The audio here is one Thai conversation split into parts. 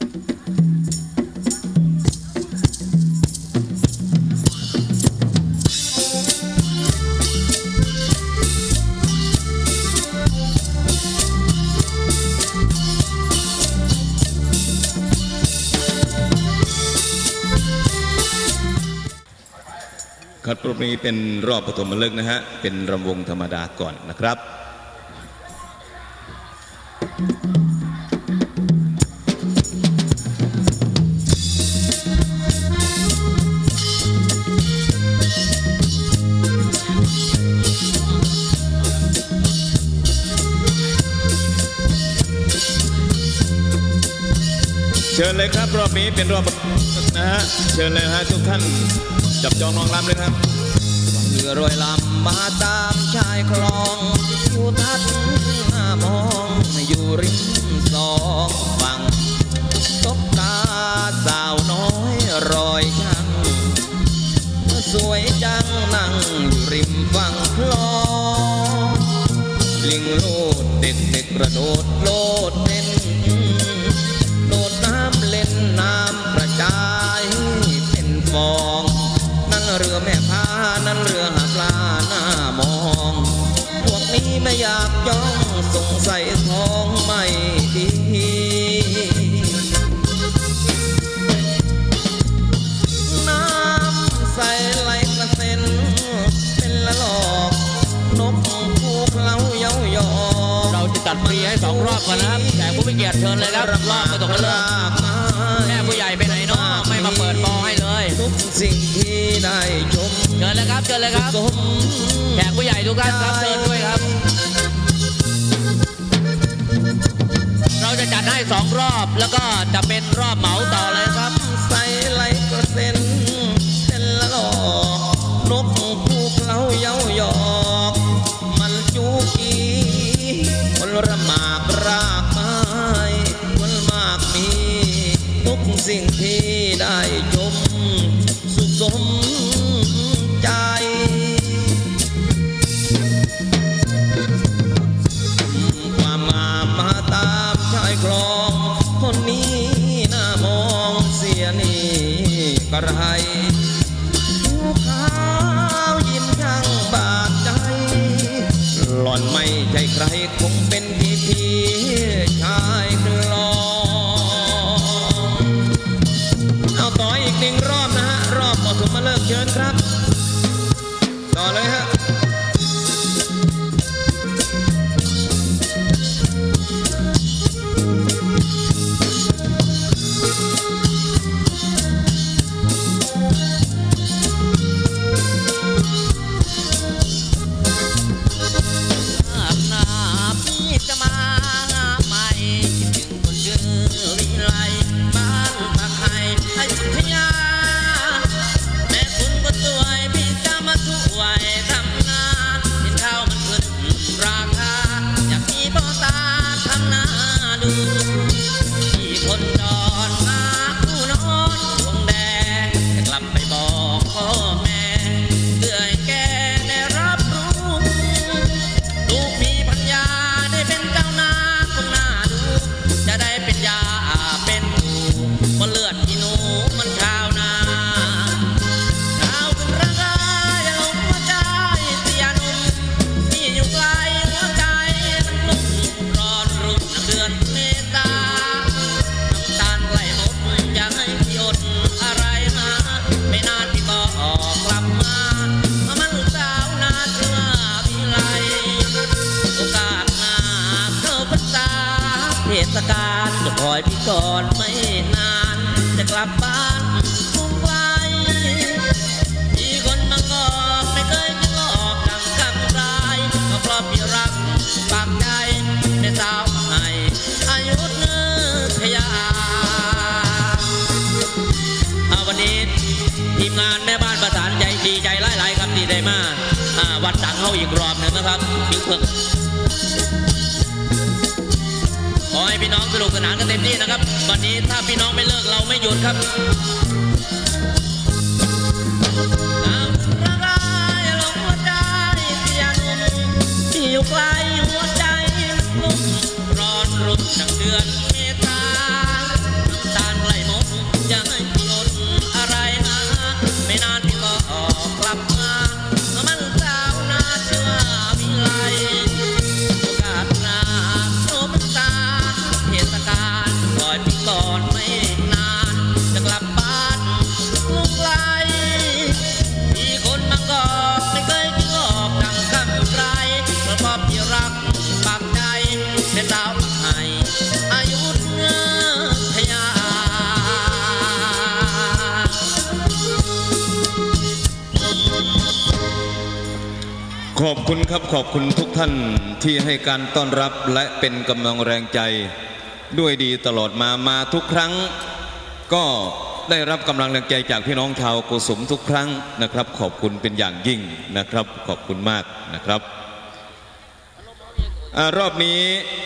ครับรอบนี้เป็นรอบปฐมฤกษ์นะฮะ เป็นรำวงธรรมดาก่อนนะครับ ชิญเลยครับรอบนี้เป็นรอบนะฮะเชิญเลยฮะทุกท่านจับจองนองรำเลยครับเรือรอยลำมาตามชายคลองอยู่ทัดหน้ามองอยู่ริมสองฝั่งตบตาสาวน้อยรอยช่างสวยจังนั่งอยู่ริมฝั่งคลองลิงโลดเด็กเด็กกระโดด งสัยท้องไม่ดีน้ำใสไหลกระเซ็นเป็นละลอกนกคูเคล้าเย้ายอเราจะจัดฟรีให้สองรอบก่อนนะครับแขกผู้มีเกียรติเชิญเลยครับรอบไม่ตกเลิกแม่ผู้ใหญ่ไปไหนเนาะไม่มาเปิดบอให้เลยทุกสิ่งที่ได้ชมเชิญเลยครับเชิญเลยครับสมแขกผู้ใหญ่ทุกท่านครับเชิญด้วยครับ เราจะจัดให้สองรอบ แล้วก็จะเป็นรอบเหมาต่อเลยครับใส่ไหลก็เซ็นเซ็นละหลอกนกคู่เคล้าเย้ายอก มันจูกีคนระหมากรากไม้คนมากมีทุกสิ่งที่ ก คอยพี่ก่อนไม่นาน จะกลับบ้านทุ่งไกลที่คนบางกอกไม่เคยจะงอกดังคำรายก็เพราะพี่รักปากใจในสาวไห้อายุเนื้อทยาเอาวันนี้ทีมงานแม่บ้านประสานใจดีใจหลายๆครับดีใจมากวัดสังเขาอีกรอบหนึ่งนะครับพิงเพิกขอให้พี่น้องสนุกสนานกัน ถ้าพี่น้องไม่เลิกเราไม่หยุดครับ ขอบคุณครับขอบคุณทุกท่านที่ให้การต้อนรับและเป็นกำลังแรงใจด้วยดีตลอดมามาทุกครั้ง ก็ได้รับกำลังแรงใจจากพี่น้องชาวกุสมทุกครั้งนะครับ ขอบคุณเป็นอย่างยิ่งนะครับ ขอบคุณมากนะครับอรอบนี้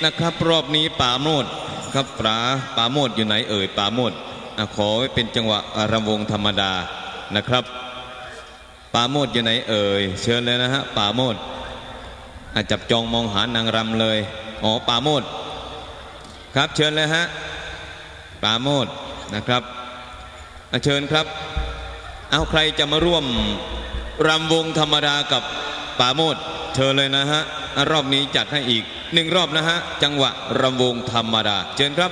นะครับรอบนี้ป่าโมดครับปลาป่าโมดอยู่ไหนเอ่ยป่าโมดอขอไว้เป็นจังหวะรำวงธรรมดานะครับ ป่าโมดอยู่ไหนเอ่ยเชิญเลยนะฮะป่าโมดอะจับจองมองหานางรำเลยอ๋อป่าโมดครับเชิญเลยฮะป่าโมดนะครับเชิญครับ เอาใครจะมาร่วมรำวงธรรมดากับป่าโมดเชิญเลยนะฮะอะรอบนี้จัดให้อีกหนึ่งรอบนะฮะจังหวะรำวงธรรมดา เชิญครับ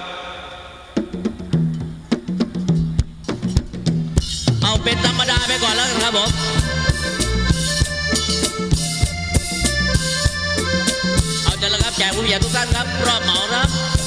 เอาเป็นธรรมดาไปก่อนแล้วกันครับผม ผู้ใหญ่ทุกท่านครับรอบเหมาครับ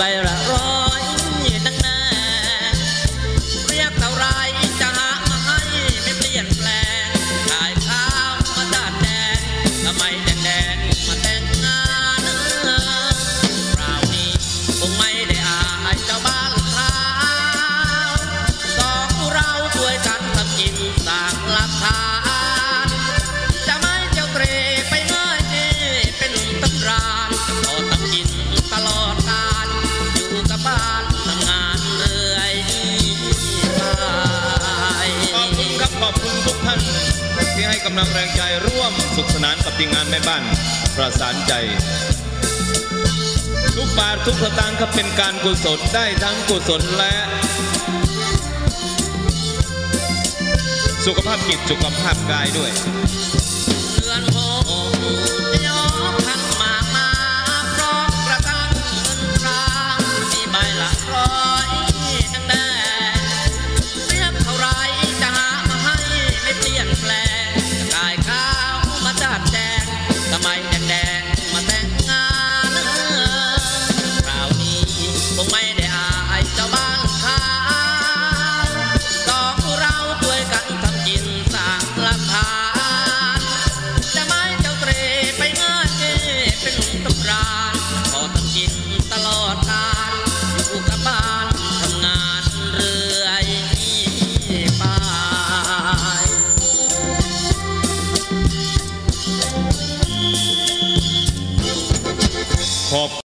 มีใทุกท่านที่ให้กำลังแรงใจร่วมสุขสนานกับทีมงานแม่บ้านประสานใจ ทุกบาททุกสตางค์ก็เป็นการกุศลได้ทั้งกุศลและ สุขภาพจิตสุขภาพกายด้วยเดือนหกจ เป็นหนุ่มตำรา